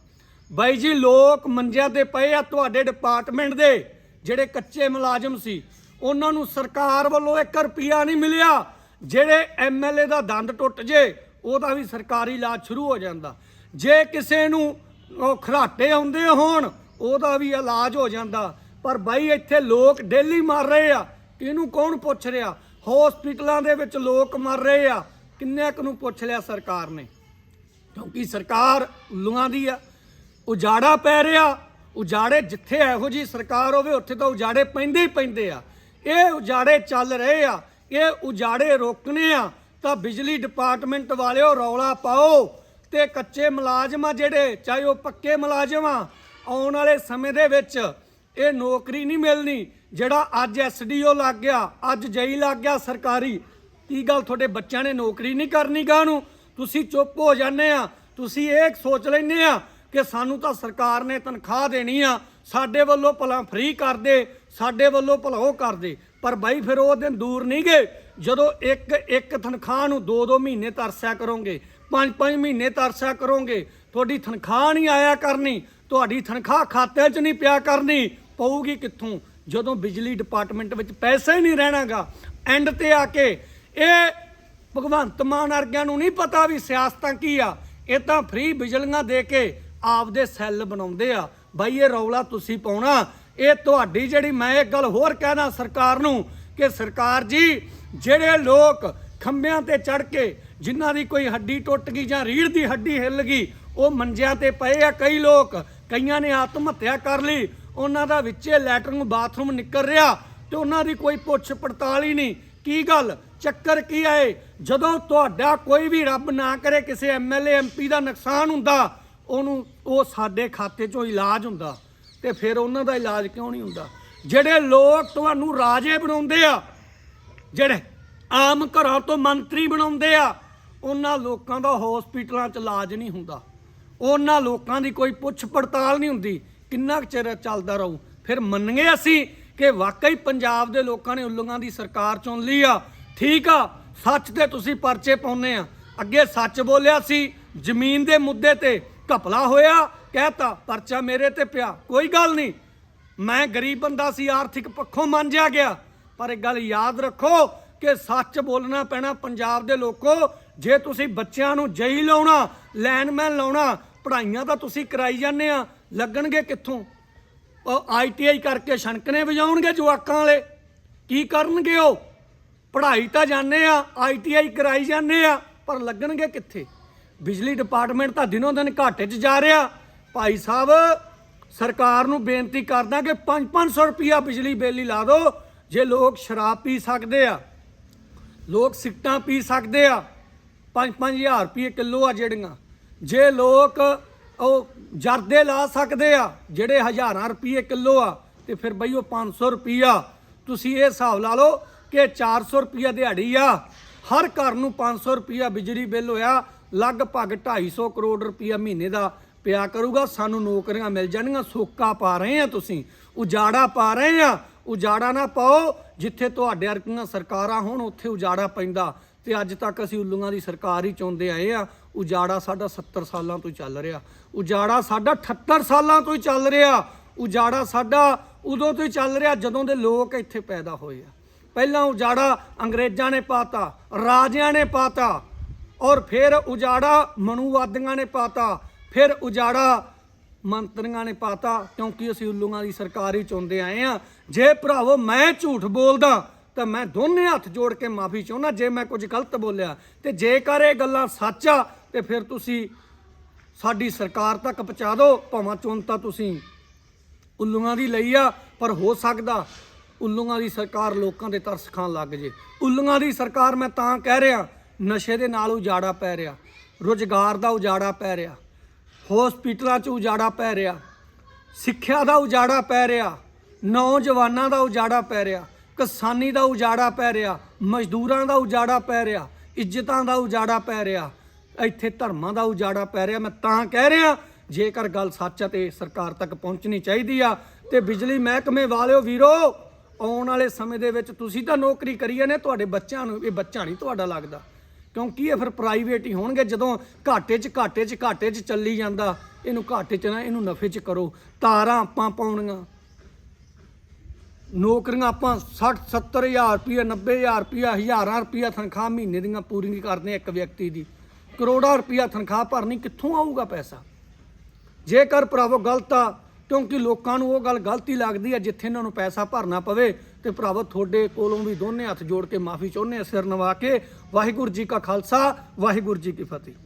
ਬਾਈ ਜੀ, ਲੋਕ ਮੰਜਿਆਂ ਤੇ ਪਏ ਆ ਤੁਹਾਡੇ ਡਿਪਾਰਟਮੈਂਟ ਦੇ, ਜਿਹੜੇ ਕੱਚੇ ਮੁਲਾਜ਼ਮ ਸੀ। ਉਹਨਾਂ ਨੂੰ ਸਰਕਾਰ ਵੱਲੋਂ 1 ਰੁਪਿਆ ਨਹੀਂ ਮਿਲਿਆ। ਜਿਹੜੇ ਐਮਐਲਏ ਦਾ ਦੰਦ ਟੁੱਟ ਜੇ, ਉਹਦਾ ਵੀ ਸਰਕਾਰੀ ਇਲਾਜ ਸ਼ੁਰੂ ਹੋ ਜਾਂਦਾ। ਜੇ ਕਿਸੇ ਨੂੰ ਉਹ ਖਰਾਟੇ ਆਉਂਦੇ ਹੋਣ, ਉਹਦਾ ਵੀ ਇਲਾਜ ਹੋ ਜਾਂਦਾ। ਪਰ ਬਾਈ, ਇੱਥੇ ਲੋਕ ਡੇਲੀ ਮਰ ਰਹੇ ਆ। ਇਹਨੂੰ ਕੌਣ ਪੁੱਛ ਰਿਹਾ? ਹਸਪੀਟਲਾਂ ਦੇ ਵਿੱਚ ਲੋਕ ਮਰ ਰਹੇ ਆ। ਕਿੰਨੇ ਕੁ ਨੂੰ ਪੁੱਛ ਲਿਆ ਸਰਕਾਰ ਨੇ? ਕਿਉਂਕਿ ਸਰਕਾਰ ਉੱਲੂਆਂ ਦੀ ਆ। ਉਜਾੜਾ ਪੈ ਰਿਹਾ। ਉਜਾੜੇ ਜਿੱਥੇ ਇਹੋ ਜੀ ਸਰਕਾਰ ਹੋਵੇ, ਉੱਥੇ ਤਾਂ ਉਜਾੜੇ ਪੈਂਦੇ ਹੀ ਪੈਂਦੇ ਆ। ਇਹ ਉਜਾੜੇ ਚੱਲ ਰਹੇ ਆ। ਇਹ ਉਜਾੜੇ ਰੋਕਣੇ ਆ। ਤਾਂ ਬਿਜਲੀ ਡਿਪਾਰਟਮੈਂਟ ਵਾਲਿਓ ਰੌਲਾ ਪਾਓ। ਤੇ ਕੱਚੇ ਮੁਲਾਜ਼ਮ ਆ ਜਿਹੜੇ, ਚਾਹੇ ਉਹ ਪੱਕੇ ਮੁਲਾਜ਼ਮ ਆ, ਆਉਣ ਵਾਲੇ ਸਮੇਂ ਦੇ ਵਿੱਚ ਇਹ ਨੌਕਰੀ ਨਹੀਂ ਮਿਲਣੀ, ਜਿਹੜਾ ਅੱਜ ਐਸਡੀਓ ਲੱਗ ਗਿਆ, ਅੱਜ ਜਈ ਲੱਗ ਗਿਆ ਸਰਕਾਰੀ, ਕੀ ਗੱਲ ਤੁਹਾਡੇ ਬੱਚਿਆਂ ਨੇ ਨੌਕਰੀ ਨਹੀਂ ਕਰਨੀ ਗਾ ਨੂੰ? ਤੁਸੀਂ ਚੁੱਪ ਹੋ ਜਾਂਦੇ ਆ, ਤੁਸੀਂ ਇਹ ਸੋਚ ਲੈਂਦੇ ਆ ਕਿ ਸਾਨੂੰ ਤਾਂ ਸਰਕਾਰ ਨੇ ਤਨਖਾਹ ਦੇਣੀ ਆ, ਸਾਡੇ ਵੱਲੋਂ ਭਲਾ ਫ੍ਰੀ ਕਰ ਦੇ, ਸਾਡੇ ਵੱਲੋਂ ਭਲਾ ਉਹ ਕਰ ਦੇ। ਪਰ ਬਾਈ, ਫਿਰ ਉਹ ਦਿਨ ਦੂਰ ਨਹੀਂ ਗਏ, ਜਦੋਂ ਇੱਕ ਇੱਕ ਤਨਖਾਹ ਨੂੰ ਦੋ ਦੋ ਮਹੀਨੇ ਤਰਸਿਆ ਕਰੋਗੇ। ਪੰਜ ਪੰਜ ਮਹੀਨੇ ਤਰਸਿਆ ਕਰੋਗੇ। ਤੁਹਾਡੀ ਤਨਖਾਹ ਨਹੀਂ ਆਇਆ ਕਰਨੀ, ਤੁਹਾਡੀ ਤਨਖਾਹ ਖਾਤੇ 'ਚ ਨਹੀਂ ਪਿਆ ਕਰਨੀ, ਪਊਗੀ ਕਿੱਥੋਂ? ਜਦੋਂ ਬਿਜਲੀ ਡਿਪਾਰਟਮੈਂਟ ਵਿੱਚ ਪੈਸਾ ਹੀ ਨਹੀਂ ਰਹਿਣਾਗਾ ਐਂਡ ਤੇ ਆ ਕੇ, ਇਹ ਭਗਵੰਤ ਮਾਨ ਵਰਗਿਆਂ ਨੂੰ ਨਹੀਂ ਪਤਾ ਵੀ ਸਿਆਸਤਾਂ ਕੀ ਆ। ਇਹ ਤਾਂ ਫ੍ਰੀ ਬਿਜਲੀਆਂ ਦੇ ਕੇ ਆਪਦੇ ਸੈੱਲ ਬਣਾਉਂਦੇ ਆ। ਬਾਈ, ਇਹ ਰੌਲਾ ਤੁਸੀਂ ਪਾਉਣਾ। ਇਹ ਤੁਹਾਡੀ ਜਿਹੜੀ ਮੈਂ ਇੱਕ ਗੱਲ ਹੋਰ ਕਹਿਣਾ ਸਰਕਾਰ ਨੂੰ, ਕਿ ਸਰਕਾਰ ਜੀ, ਜਿਹੜੇ ਲੋਕ ਖੰਭਿਆਂ ਤੇ ਚੜ ਕੇ ਜਿਨ੍ਹਾਂ ਦੀ ਕੋਈ ਹੱਡੀ ਟੁੱਟ ਗਈ ਜਾਂ ਰੀੜ੍ਹ ਦੀ ਹੱਡੀ ਹਿੱਲ ਗਈ, ਉਹ ਮੰਜਿਆਂ ਤੇ ਪਏ ਆ ਕਈ ਲੋਕ। ਕਈਆਂ ਨੇ ਆਤਮ ਹੱਤਿਆ ਕਰ ਲਈ। ਉਹਨਾਂ ਦਾ ਵਿੱਚੇ ਲੈਟਰਿੰਗ ਬਾਥਰੂਮ ਨਿਕਲ ਰਿਹਾ ਤੇ ਉਹਨਾਂ ਦੀ ਕੋਈ ਪੁੱਛ ਪੜਤਾਲ ਹੀ ਨਹੀਂ। ਕੀ ਗੱਲ? ਚੱਕਰ ਕੀ ਆਏ? ਜਦੋਂ ਤੁਹਾਡਾ ਕੋਈ ਵੀ ਰੱਬ ਨਾ ਕਰੇ, ਕਿਸੇ ਐਮਐਲਏ ਐਮਪੀ ਦਾ ਨੁਕਸਾਨ ਹੁੰਦਾ, ਉਹਨੂੰ ਉਹ ਸਾਡੇ ਖਾਤੇ 'ਚੋਂ ਇਲਾਜ ਹੁੰਦਾ ਤੇ ਫਿਰ ਉਹਨਾਂ ਦਾ ਇਲਾਜ ਕਿਉਂ ਨਹੀਂ ਹੁੰਦਾ? ਜਿਹੜੇ ਲੋਕ ਤੁਹਾਨੂੰ ਰਾਜੇ ਬਣਾਉਂਦੇ ਆ, ਜਿਹੜੇ ਆਮ ਘਰਾਂ ਤੋਂ ਮੰਤਰੀ ਬਣਾਉਂਦੇ ਆ ਉਹਨਾਂ ਲੋਕਾਂ ਦਾ ਹਸਪੀਟਲਾਂ 'ਚ ਇਲਾਜ ਨਹੀਂ ਹੁੰਦਾ। ਉਹਨਾਂ ਲੋਕਾਂ ਦੀ ਕੋਈ ਪੁੱਛ ਪੜਤਾਲ ਨਹੀਂ ਹੁੰਦੀ। ਕਿੰਨਾ ਕੁ ਚਿਰ ਚੱਲਦਾ ਰਹੂ? ਫਿਰ ਮੰਨਗੇ ਅਸੀਂ ਕਿ ਵਾਕਈ ਪੰਜਾਬ ਦੇ ਲੋਕਾਂ ਨੇ ਉੱਲੂਆਂ ਦੀ ਸਰਕਾਰ ਚੁਣ ਲਈ ਆ। ਠੀਕ ਆ, ਸੱਚ ਤੇ ਤੁਸੀਂ ਪਰਚੇ ਪਾਉਨੇ ਆ। ਅੱਗੇ ਸੱਚ ਬੋਲਿਆ ਸੀ, ਜ਼ਮੀਨ ਦੇ ਮੁੱਦੇ ਤੇ ਘਪਲਾ ਹੋਇਆ। ਕਹਿਤਾ, ਪਰਚਾ ਮੇਰੇ ਤੇ ਪਿਆ। ਕੋਈ ਗੱਲ ਨਹੀਂ। ਮੈਂ ਗਰੀਬ ਬੰਦਾ ਸੀ, ਆਰਥਿਕ ਪੱਖੋਂ ਮੰਨਿਆ ਗਿਆ। ਪਰ ਇੱਕ ਗੱਲ ਯਾਦ ਰੱਖੋ ਕਿ ਸੱਚ ਬੋਲਣਾ ਪੈਣਾ ਪੰਜਾਬ ਦੇ ਲੋਕੋ ਜੇ ਤੁਸੀਂ ਬੱਚਿਆਂ ਨੂੰ ਜਈ ਲਾਉਣਾ ਲੈਨਮੈਨ ਲਾਉਣਾ, ਪੜ੍ਹਾਈਆਂ ਤਾਂ ਤੁਸੀਂ ਕਰਾਈ ਜਾਂਦੇ ਆ, ਲੱਗਣਗੇ ਕਿੱਥੋਂ? ਉਹ ਆਈਟੀਆਈ ਕਰਕੇ ਛਣਕਨੇ ਵਜਾਉਣਗੇ ਜਵਾਕਾਂ ਵਾਲੇ। ਕੀ ਕਰਨਗੇ ਉਹ? ਪੜ੍ਹਾਈ ਤਾਂ ਜਾਂਦੇ ਆ ਆਈਟੀਆਈ ਕਰਾਈ ਜਾਂਦੇ ਆ, ਪਰ ਲੱਗਣਗੇ ਕਿੱਥੇ? ਬਿਜਲੀ ਡਿਪਾਰਟਮੈਂਟ ਤਾਂ ਦਿਨੋਂ ਦਿਨ ਘਾਟੇ 'ਚ ਜਾ ਰਿਹਾ। ਭਾਈ ਸਾਹਿਬ, ਸਰਕਾਰ ਨੂੰ ਬੇਨਤੀ ਕਰਦਾ ਕਿ 5-500 ਰੁਪਿਆ ਬਿਜਲੀ ਬਿੱਲ ਹੀ ਲਾ ਦਿਓ, ਜੇ ਲੋਕ ਸ਼ਰਾਬ ਪੀ ਸਕਦੇ ਆ, ਲੋਕ ਸਿਗਟਾਂ ਪੀ ਸਕਦੇ ਆ। 5-5000 ਰੁਪਏ ਕਿਲੋ ਆ ਜਿਹੜੀਆਂ। ਜੇ ਲੋਕ ਉਹ ਜਰਦੇ ਲਾ ਸਕਦੇ ਆ, ਜਿਹੜੇ ਹਜ਼ਾਰਾਂ ਰੁਪਏ ਕਿਲੋ ਆ, ਤੇ ਫਿਰ ਬਈ ਉਹ 500 ਰੁਪਿਆ ਤੁਸੀਂ ਇਹ ਹਿਸਾਬ ਲਾ ਲਓ ਕਿ 400 ਰੁਪਿਆ ਦਿਹਾੜੀ ਆ। ਹਰ ਘਰ ਨੂੰ 500 ਰੁਪਿਆ ਬਿਜਲੀ ਬਿੱਲ ਹੋਇਆ, ਲਗਭਗ 250 ਕਰੋੜ ਰੁਪਿਆ ਮਹੀਨੇ ਦਾ ਪਿਆ ਕਰੂਗਾ। ਸਾਨੂੰ ਨੌਕਰੀਆਂ ਮਿਲ ਜਾਣਗੀਆਂ, ਸੋਕਾ ਪਾ ਰਹੇ ਆ ਤੁਸੀਂ। ਉਜਾੜਾ ਪਾ ਰਹੇ ਆ। ਉਜਾੜਾ ਨਾ ਪਾਓ, ਜਿੱਥੇ ਤੁਹਾਡੇ ਵਰਗੀਆਂ ਸਰਕਾਰਾਂ ਹੋਣ, ਉੱਥੇ ਉਜਾੜਾ ਪੈਂਦਾ। ਤੇ ਅੱਜ ਤੱਕ ਅਸੀਂ ਉੱਲੂਆਂ ਦੀ ਸਰਕਾਰ ਹੀ ਚਾਹੁੰਦੇ ਆਏ ਆ। ਉਜਾੜਾ ਸਾਡਾ 70 ਸਾਲਾਂ ਤੋਂ ਹੀ ਚੱਲ ਰਿਹਾ। ਉਜਾੜਾ ਸਾਡਾ 78 ਸਾਲਾਂ ਤੋਂ ਹੀ ਚੱਲ ਰਿਹਾ। ਉਜਾੜਾ ਸਾਡਾ ਉਦੋਂ ਤੋਂ ਹੀ ਚੱਲ ਰਿਹਾ ਜਦੋਂ ਦੇ ਲੋਕ ਇੱਥੇ ਪੈਦਾ ਹੋਏ ਆ। ਪਹਿਲਾਂ ਉਜਾੜਾ ਅੰਗਰੇਜ਼ਾਂ ਨੇ ਪਾਤਾ, ਰਾਜਿਆਂ ਨੇ ਪਾਤਾ, ਔਰ ਫਿਰ ਉਜਾੜਾ ਮਨੂਵਾਦੀਆਂ ਨੇ ਪਾਤਾ, ਫਿਰ ਉਜਾੜਾ ਮੰਤਰੀਆਂ ਨੇ ਪਾਤਾ, ਕਿਉਂਕਿ ਅਸੀਂ ਉੱਲੂਆਂ ਦੀ ਸਰਕਾਰ ਹੀ ਚਾਹੁੰਦੇ ਆਏ ਆ। ਜੇ ਭਰਾਵੋ ਮੈਂ ਝੂਠ ਬੋਲਦਾ ਤਾਂ ਮੈਂ ਦੋਨੇ ਹੱਥ ਜੋੜ ਕੇ ਮਾਫੀ ਚਾਹੁੰਦਾ, ਜੇ ਮੈਂ ਕੁਝ ਗਲਤ ਬੋਲਿਆ ਤੇ ਜੇਕਰ ਇਹ ਗੱਲਾਂ ਸੱਚ ਆ ਤੇ ਫਿਰ ਤੁਸੀਂ ਸਾਡੀ ਸਰਕਾਰ ਤੱਕ ਪਹੁੰਚਾ ਦਿਓ, ਭਾਵੇਂ ਚੁਣ ਤਾਂ ਤੁਸੀਂ। ਉੱਲੂਆਂ ਦੀ ਲਈ ਆ, ਪਰ ਹੋ ਸਕਦਾ ਉੱਲੂਆਂ ਦੀ ਸਰਕਾਰ ਲੋਕਾਂ ਦੇ ਤਰਸ ਖਾਣ ਲੱਗ ਜੇ। ਉੱਲੂਆਂ ਦੀ ਸਰਕਾਰ ਮੈਂ ਤਾਂ ਕਹਿ ਰਿਹਾ, ਨਸ਼ੇ ਦੇ ਨਾਲ ਉਜਾੜਾ ਪੈ ਰਿਹਾ, ਰੁਜ਼ਗਾਰ ਦਾ ਉਜਾੜਾ ਪੈ ਰਿਹਾ, ਹਸਪੀਟਲਾਂ 'ਚ ਉਜਾੜਾ ਪੈ ਰਿਹਾ, ਸਿੱਖਿਆ ਦਾ ਉਜਾੜਾ ਪੈ ਰਿਹਾ, ਨੌਜਵਾਨਾਂ ਦਾ ਉਜਾੜਾ ਪੈ ਰਿਹਾ ਕਿਸਾਨੀ ਦਾ ਉਜਾੜਾ ਪੈ ਰਿਹਾ, ਮਜ਼ਦੂਰਾਂ ਦਾ ਉਜਾੜਾ ਪੈ ਰਿਹਾ, ਇੱਜ਼ਤਾਂ ਦਾ ਉਜਾੜਾ ਪੈ ਰਿਹਾ, ਇੱਥੇ ਧਰਮਾਂ ਦਾ ਉਜਾੜਾ ਪੈ ਰਿਹਾ। ਮੈਂ ਤਾਂ ਕਹਿ ਰਿਹਾ, ਜੇਕਰ ਗੱਲ ਸੱਚ ਹੈ ਤੇ ਸਰਕਾਰ ਤੱਕ ਪਹੁੰਚਣੀ ਚਾਹੀਦੀ ਆ। ਤੇ ਬਿਜਲੀ ਮਹਿਕਮੇ ਵਾਲਿਓ ਵੀਰੋ, ਆਉਣ ਵਾਲੇ ਸਮੇਂ ਦੇ ਵਿੱਚ ਤੁਸੀਂ ਤਾਂ ਨੌਕਰੀ ਕਰੀਏ ਨੇ, ਤੁਹਾਡੇ ਬੱਚਿਆਂ ਨੂੰ, ਇਹ ਬੱਚਾ ਨਹੀਂ ਤੁਹਾਡਾ ਲੱਗਦਾ। ਕਿਉਂਕਿ ਇਹ ਫਿਰ ਪ੍ਰਾਈਵੇਟ ਹੀ ਹੋਣਗੇ, ਜਦੋਂ ਘਾਟੇ 'ਚ ਘਾਟੇ 'ਚ ਘਾਟੇ 'ਚ ਚੱਲੀ ਜਾਂਦਾ, ਇਹਨੂੰ ਘਾਟੇ 'ਚ ਨਾ, ਇਹਨੂੰ ਨਫੇ 'ਚ ਕਰੋ। ਤਾਰਾਂ ਆਪਾਂ ਪਾਉਣੀਆਂ। ਨੌਕਰੀਆਂ ਆਪਾਂ 60 70000 ਰੁਪਏ 90000 ਰੁਪਏ ਹਜ਼ਾਰਾਂ ਰੁਪਏ ਤਨਖਾਹ ਮਹੀਨੇ ਦੀਆਂ ਪੂਰੀਆਂ ਕਰਦੇ ਇੱਕ ਵਿਅਕਤੀ ਦੀ। ਕਰੋੜਾਂ ਰੁਪਏ ਤਨਖਾਹ ਭਰਨੀ ਕਿੱਥੋਂ ਆਊਗਾ ਪੈਸਾ? ਜੇਕਰ ਭਰਾਵੋ ਗਲਤ ਆ, ਕਿਉਂਕਿ ਲੋਕਾਂ ਨੂੰ ਉਹ ਗੱਲ ਗਲਤੀ ਲੱਗਦੀ ਆ, ਜਿੱਥੇ ਇਹਨਾਂ ਨੂੰ ਪੈਸਾ ਭਰਨਾ ਪਵੇ, ਤੇ ਭਰਾਵੋ ਤੁਹਾਡੇ ਕੋਲੋਂ ਵੀ ਦੋਨੇ ਹੱਥ ਜੋੜ ਕੇ ਮਾਫੀ ਚਾਹੁੰਦੇ ਆ ਸਿਰ ਨਵਾ ਕੇ। ਵਾਹਿਗੁਰੂ ਜੀ ਕਾ ਖਾਲਸਾ, ਵਾਹਿਗੁਰੂ ਜੀ ਕੀ ਫਤਿਹ।